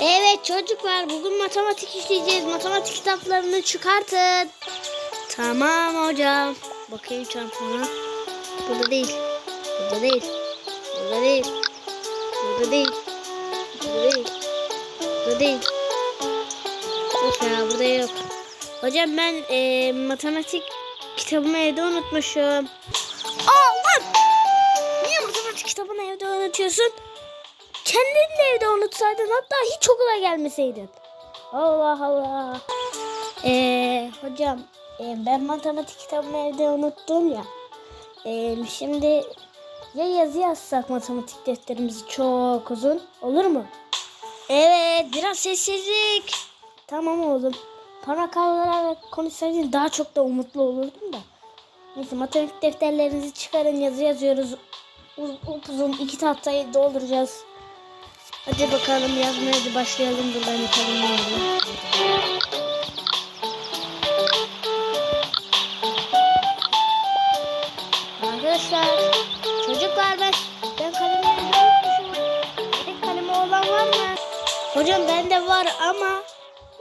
Evet çocuklar bugün matematik işleyeceğiz. Matematik kitaplarını çıkartın. Tamam hocam. Bakayım çantama. Burada değil. Burada değil. Burada değil. Burada değil. Burada değil. Burada değil. Yok ya burada yok. Hocam ben eee, matematik kitabımı evde unutmuşum. Aa lan! Niye matematik kitabını evde unutuyorsun? Kendin de evde unutsaydın hatta hiç okula gelmeseydin. Allah Allah. Ee, hocam e, ben matematik kitabımı evde unuttum ya. Ee, şimdi ya yazı yazsak matematik defterimizi çok uzun olur mu? Evet biraz sessizlik. Tamam oğlum. Parmak aralara konuşsaydın daha çok da umutlu olurdum da. Neyse matematik defterlerinizi çıkarın yazı yazıyoruz. Uz- Uzun iki tahtayı dolduracağız. Hadi bakalım yazmaya hadi başlayalım buradan yapalım ne oluyor. Arkadaşlar çocuklar ben ben kalemi unutmuşum. Tek kalemi olan var mı? Hocam bende var ama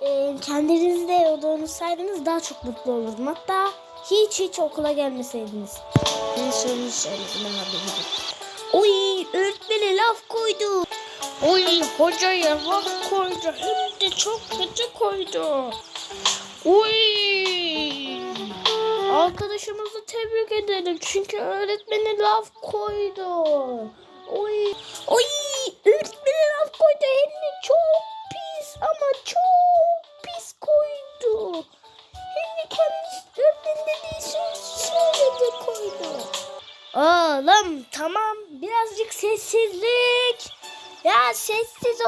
e, kendiniz de evde unutsaydınız daha çok mutlu olurdum. Hatta hiç hiç okula gelmeseydiniz. Ne söylemiş söyledim. Oy öğretmene laf koydu. Oy hocaya laf koydu hem de çok kötü koydu. Oy. Arkadaşımızı tebrik edelim çünkü öğretmeni laf koydu. Oy.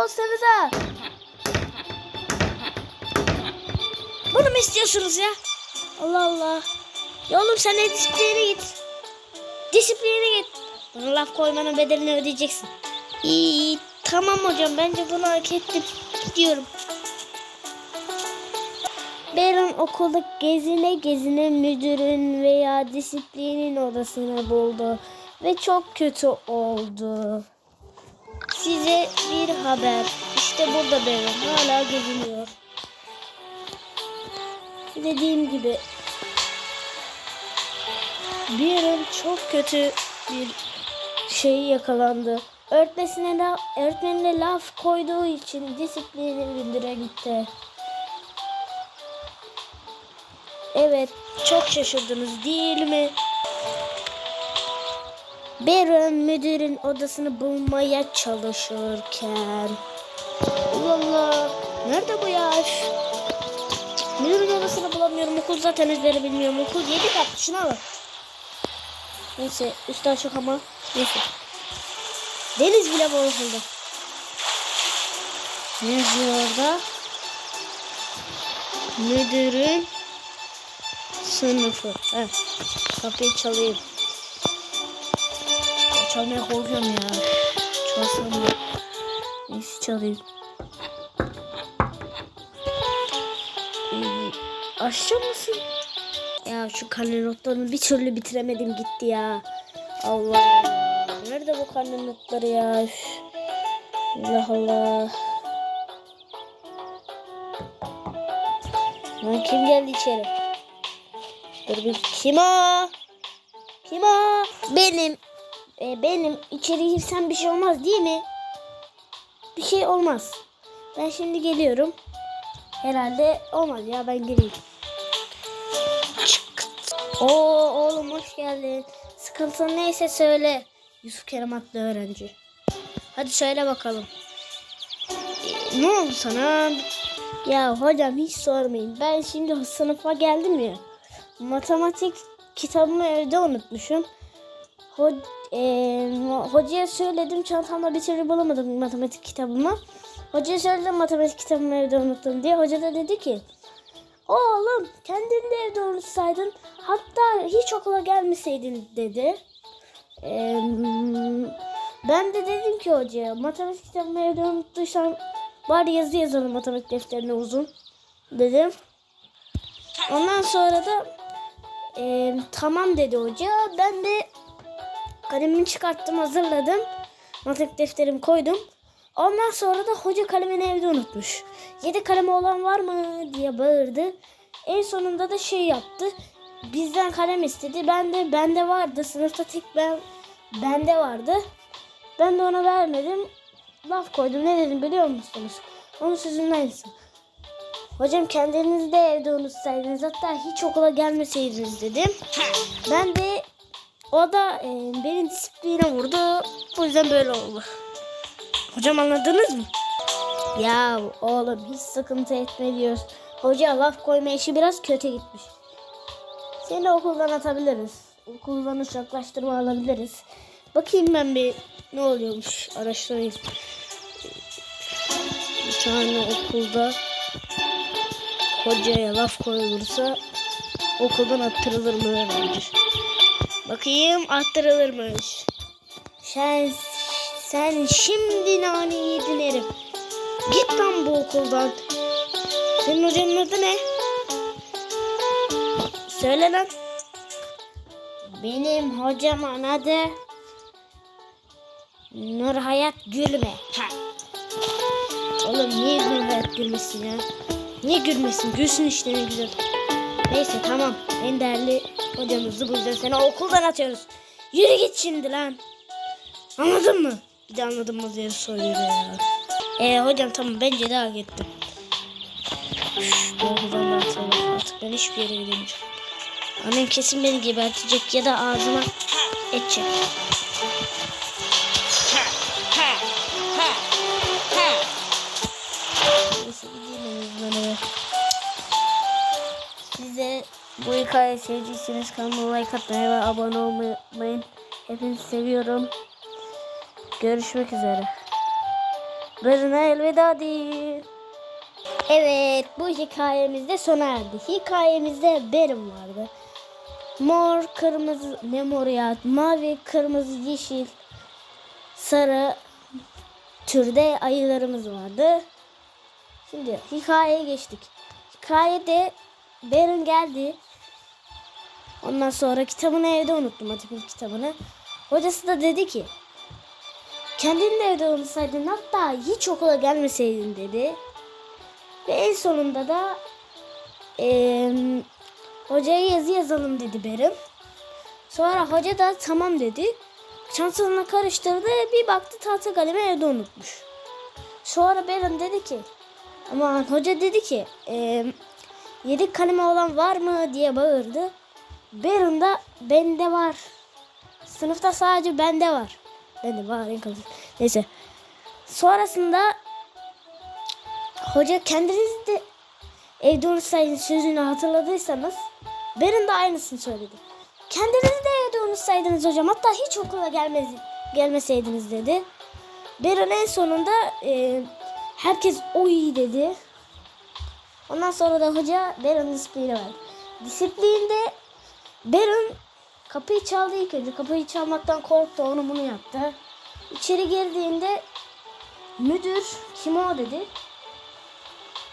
Olsanıza. Bunu mu istiyorsunuz ya? Allah Allah. Ya oğlum sen disipline git. Disipline git. Bana laf koymanın bedelini ödeyeceksin. İyi tamam hocam bence bunu hak ettim. Gidiyorum. Berin okulda gezine gezine müdürün veya disiplinin odasını buldu. Ve çok kötü oldu. Size bir haber. İşte burada Berin hala geziniyor. Dediğim gibi Berin çok kötü bir şey yakalandı. Öğretmesine la, öğretmenine laf koyduğu için disiplini müdüre gitti. Evet, çok şaşırdınız değil mi? Baron müdürün odasını bulmaya çalışırken. Allah Allah, nerede bu ya? Üf. Müdürün odasını bulamıyorum. Okul zaten ezbere bilmiyorum. Okul yedi kat. Şuna bak. Neyse, üstü açık ama. Neyse. Deniz bile bozuldu. Ne yazıyor orada? Müdürün sınıfı. Heh. Kapıyı çalayım. Çalmaya korkuyorum ya. Çalsam mı? Neyse çalayım. Ee, aşçı mısın? Ya şu karne notlarını bir türlü bitiremedim gitti ya. Allah. Nerede bu karne notları ya? Üf. Allah Allah. Lan kim geldi içeri? Dur bir kim o? Kim o? Benim. E, benim. İçeri girsem bir şey olmaz değil mi? Bir şey olmaz. Ben şimdi geliyorum. Herhalde olmaz ya ben gireyim. Oo oğlum hoş geldin. Sıkıntın neyse söyle. Yusuf Kerem adlı öğrenci. Hadi söyle bakalım. Ee, ne oldu sana? Ya hocam hiç sormayın. Ben şimdi sınıfa geldim ya. Matematik kitabımı evde unutmuşum. Ho e, hocaya söyledim çantamda bir türlü bulamadım matematik kitabımı. Hocaya söyledim matematik kitabımı evde unuttum diye. Hoca da dedi ki Oğlum kendin de evde unutsaydın hatta hiç okula gelmeseydin dedi. Ee, ben de dedim ki hocaya matematik kitabımı evde unuttuysan bari yazı yazalım matematik defterine uzun dedim. Ondan sonra da e, tamam dedi hoca. Ben de kalemimi çıkarttım hazırladım. Matematik defterimi koydum. Ondan sonra da hoca kalemini evde unutmuş. Yedi kalemi olan var mı diye bağırdı. En sonunda da şey yaptı. Bizden kalem istedi. Ben de bende vardı. Sınıfta tek ben bende vardı. Ben de ona vermedim. Laf koydum. Ne dedim biliyor musunuz? Onun sözünün aynısı. Hocam kendiniz de evde unutsaydınız hatta hiç okula gelmeseydiniz dedim. Ben de o da e, beni disipline vurdu. Bu yüzden böyle oldu. Hocam anladınız mı? Ya oğlum hiç sıkıntı etme diyoruz. Hoca laf koyma işi biraz kötü gitmiş. Seni okuldan atabiliriz. Okuldan uzaklaştırma alabiliriz. Bakayım ben bir ne oluyormuş araştırayım. Bir tane okulda hocaya laf koyulursa okuldan attırılır mı öğrenci? Bakayım attırılırmış. Sen, sen şimdi nane yedin herif. Git lan bu okuldan. Senin hocanın adı ne? Söyle lan. Benim hocamın adı Nur Hayat Gülme. Ha. Oğlum niye Nur Hayat gülmesin ya? Niye gülmesin? Gülsün işte ne güzel. Neyse tamam. En değerli hocamızı bu yüzden seni okuldan atıyoruz. Yürü git şimdi lan. Anladın mı? Bir de anladın mı diye soruyor ya. Ee hocam tamam bence de hak ettim. Da atıyorlar. Artık ben hiçbir yere gidemeyeceğim. Annem kesin beni gebertecek ya da ağzıma edecek. Bu hikayeyi sevdiyseniz kanalıma like atmayı ve abone olmayı unutmayın. Hepinizi seviyorum. Görüşmek üzere. Barına elveda deyin. Evet bu hikayemiz de sona erdi. Hikayemizde Berim vardı. Mor, kırmızı, ne mor ya? Mavi, kırmızı, yeşil, sarı türde ayılarımız vardı. Şimdi hikayeye geçtik. Hikayede Berin geldi. Ondan sonra kitabını evde unuttum matematik kitabını. Hocası da dedi ki kendin de evde unutsaydın hatta hiç okula gelmeseydin dedi. Ve en sonunda da eee hocaya yazı yazalım dedi Berin. Sonra hoca da tamam dedi. Çantasına karıştırdı bir baktı tahta kalemi evde unutmuş. Sonra Berin dedi ki ama hoca dedi ki eee yedi kalemi olan var mı diye bağırdı. Berin de bende var. Sınıfta sadece bende var. Bende var en kalın. Neyse. Sonrasında hoca kendiniz de evde unutsaydınız sözünü hatırladıysanız Berin de aynısını söyledi. Kendiniz de evde unutsaydınız hocam hatta hiç okula gelmez, gelmeseydiniz dedi. Berin en sonunda e, herkes o iyi dedi. Ondan sonra da hoca Berin disiplini verdi. Disiplinde Berin kapıyı çaldı ilk önce. Kapıyı çalmaktan korktu onu bunu yaptı. İçeri girdiğinde müdür kim o dedi.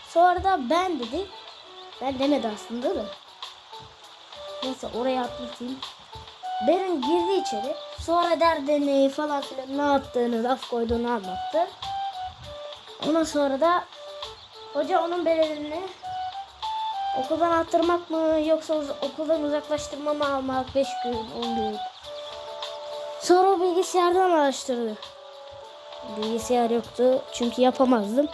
Sonra da ben dedi. Ben demedi aslında da. Neyse oraya atlatayım. Berin girdi içeri. Sonra derdini falan filan ne yaptığını, laf koyduğunu anlattı. Ondan sonra da hoca onun bedelini okuldan attırmak mı yoksa uz- okuldan uzaklaştırma mı almak 5 gün 10 gün. Sonra bilgisayardan araştırdı. Bilgisayar yoktu çünkü yapamazdım.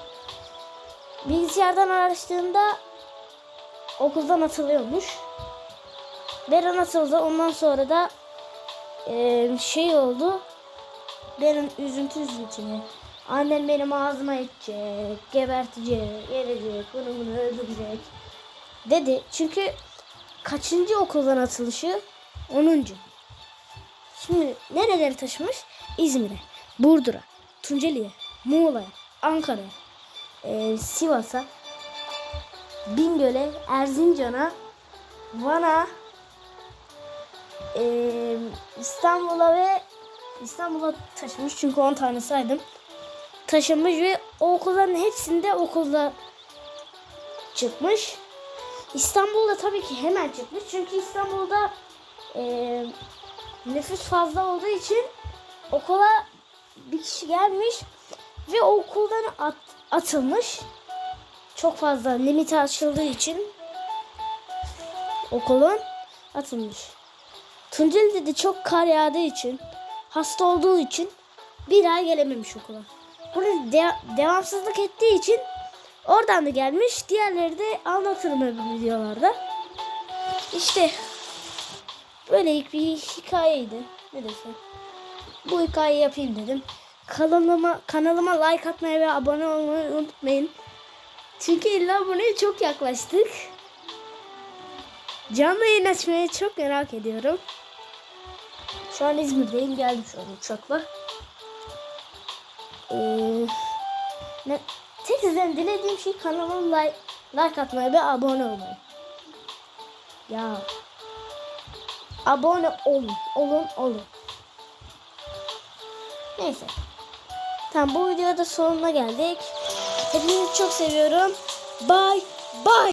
Bilgisayardan araştırdığında okuldan atılıyormuş. Beren atıldı. Ondan sonra da eee, şey oldu. Benim üzüntü üzüntüne. Annem benim ağzıma edecek, gebertecek, yerecek, bunu bunu öldürecek dedi. Çünkü kaçıncı okuldan atılışı? 10. Şimdi nereleri taşımış? İzmir'e, Burdur'a, Tunceli'ye, Muğla'ya, Ankara'ya, eee, Sivas'a, Bingöl'e, Erzincan'a, Van'a, eee, İstanbul'a ve İstanbul'a taşımış çünkü 10 tane saydım. Taşımış ve o okulların hepsinde okulda çıkmış. İstanbul'da tabii ki hemen çıkmış. Çünkü İstanbul'da eee, nüfus fazla olduğu için okula bir kişi gelmiş Ve okuldan at- atılmış. Çok fazla limiti açıldığı için okulun atılmış. Tunceli'de de çok kar yağdığı için hasta olduğu için bir ay gelememiş okula. Bunu de- devamsızlık ettiği için oradan da gelmiş. Diğerleri de anlatırım öbür videolarda. İşte böyle bir hikayeydi. Ne desem. Bu hikayeyi yapayım dedim. Kanalıma kanalıma like atmayı ve abone olmayı unutmayın. Çünkü 50 aboneye çok yaklaştık. Canlı yayın açmayı çok merak ediyorum. Şu an İzmir'deyim. Geldim şu an uçakla. Ee, ne, tek sizden dilediğim şey kanalıma like, like atmayı ve abone olmayı. Ya. Abone olun. Olun olun. Neyse. Tamam bu videoda sonuna geldik. Hepinizi çok seviyorum. Bye bye.